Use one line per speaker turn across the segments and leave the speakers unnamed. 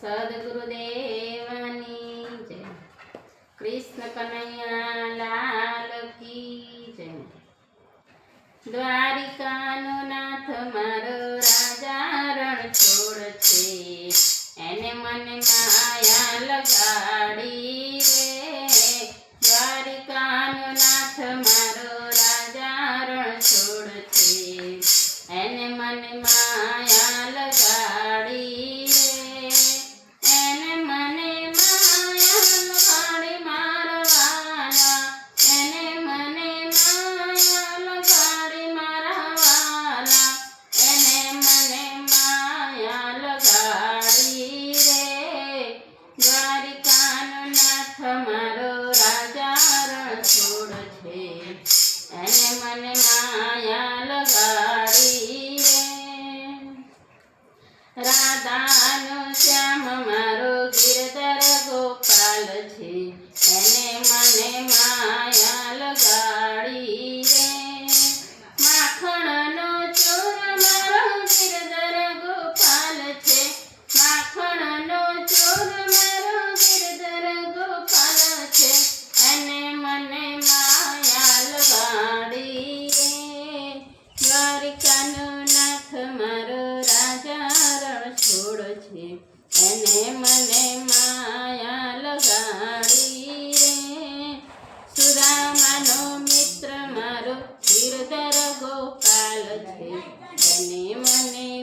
સદગુરુદેવની જય કૃષ્ણ કનૈયા લાલ કી જય દ્વારિકાનો નાથ મારો રાજા રણ છોડ છે એને મનમાં আমার છે. એને મને માયા લગાડી રે. સુદામાનો મિત્ર મારો ગીરધર ગોપાલ છે. એને મને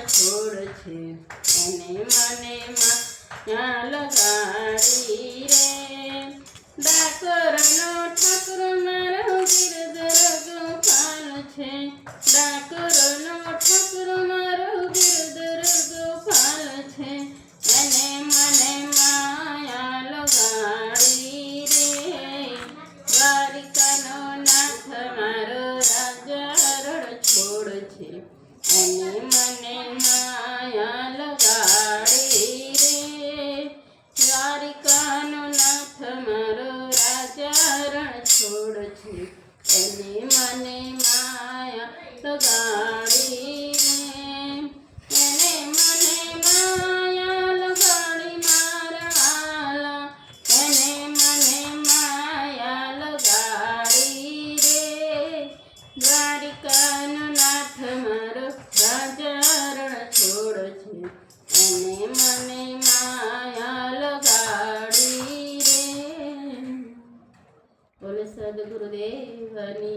છોડ છે. અને મને માં લગાડી રે. દાખલ એને મને માયા લગાડી રે. એને મને માયા લગાડી મારા વાલા એને મને માયા લગાડી રે. દ્વારિકા சத்குருதேவனி